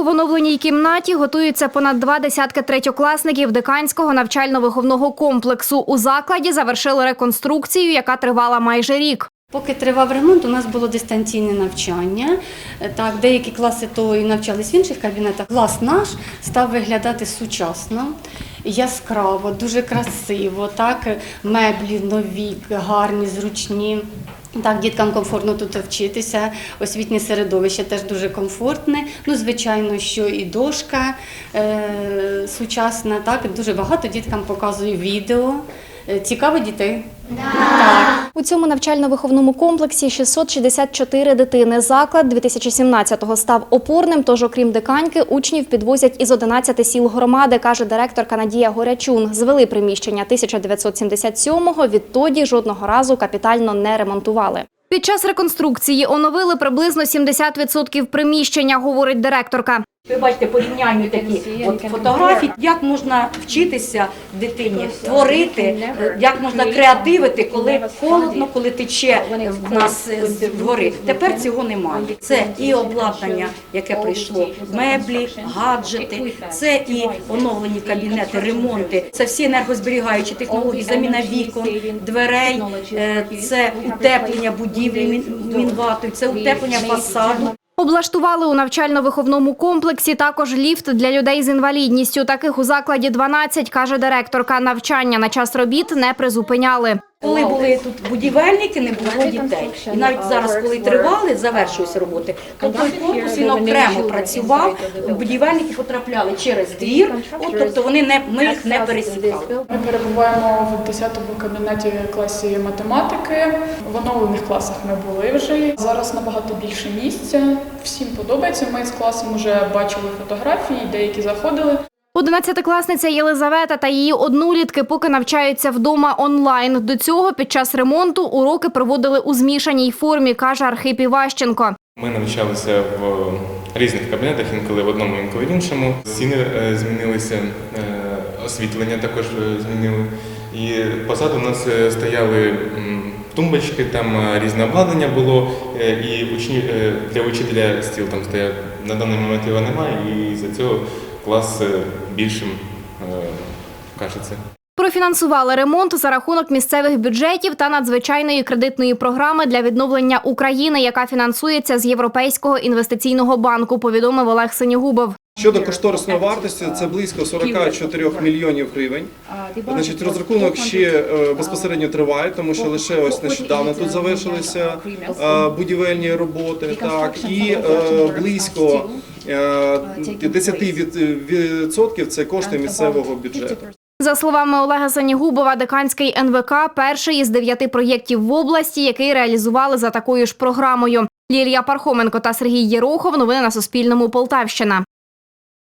року в оновленій кімнаті готуються понад два десятки третьокласників деканського навчально-виховного комплексу. У закладі завершили реконструкцію, яка тривала майже рік. Поки тривав ремонт, у нас було дистанційне навчання. Так, деякі класи то і навчались в інших кабінетах. Клас наш став виглядати сучасно, яскраво, дуже красиво. Так, меблі нові, гарні, зручні. Так, діткам комфортно тут вчитися. Освітнє середовище теж дуже комфортне. Ну, звичайно, що і дошка е, сучасна. Так, дуже багато діткам показую відео. Е, Цікаво дітей. Так. У цьому навчально-виховному комплексі 664 дитини. Заклад 2017-го став опорним, тож окрім деканьки, учнів підвозять із 11 сіл громади, каже директорка Надія Горячун. Звели приміщення 1977-го, відтоді жодного разу капітально не ремонтували. Під час реконструкції оновили приблизно 70% приміщення, говорить директорка. Ви бачите порівняння такі. от фотографії, як можна вчитися дитині, творити, е, як можна креативити, коли холодно, коли тече в нас е, з гори. Тепер цього немає. Це і обладнання, яке прийшло, меблі, гаджети, це і оновлені кабінети, ремонти, це всі енергозберігаючі технології, заміна вікон, дверей, е, це утеплення будівлі мін- мінватою, це утеплення фасаду. Облаштували у навчально-виховному комплексі також ліфт для людей з інвалідністю. Таких у закладі 12, каже директорка. Навчання на час робіт не призупиняли. Коли були тут будівельники, не було дітей. І навіть зараз, коли тривали, завершуються роботи, то той корпус він окремо працював. Будівельники потрапляли через двір, от тобто вони не ми їх не пересікали. Ми перебуваємо в 10-му кабінеті класі математики. В оновлених класах ми були вже. Зараз набагато більше місця. Всім подобається. Ми з класом вже бачили фотографії, деякі заходили. Одинадцятикласниця Єлизавета та її однолітки поки навчаються вдома онлайн. До цього під час ремонту уроки проводили у змішаній формі, каже Архип Іващенко. Ми навчалися в різних кабінетах, інколи в одному, інколи в іншому. Стіни е, змінилися, е, освітлення також е, змінили. І позаду у нас е, стояли тумбочки, там е, різне обладнання було, е, і е, для учителя стіл там стояв. На даний момент його немає, і за цього клас більшим е, кажеться. Профінансували ремонт за рахунок місцевих бюджетів та надзвичайної кредитної програми для відновлення України, яка фінансується з Європейського інвестиційного банку, повідомив Олег Синігубов. Щодо кошторисної вартості, це близько 44 мільйонів гривень. Значить, розрахунок ще е, безпосередньо триває, тому що лише ось нещодавно тут завершилися е, будівельні роботи. Так і е, близько е, 10% це кошти місцевого бюджету. За словами Олега Санігубова, деканський НВК перший із дев'яти проєктів в області, який реалізували за такою ж програмою. Лілія Пархоменко та Сергій Єрохов. Новини на Суспільному. Полтавщина.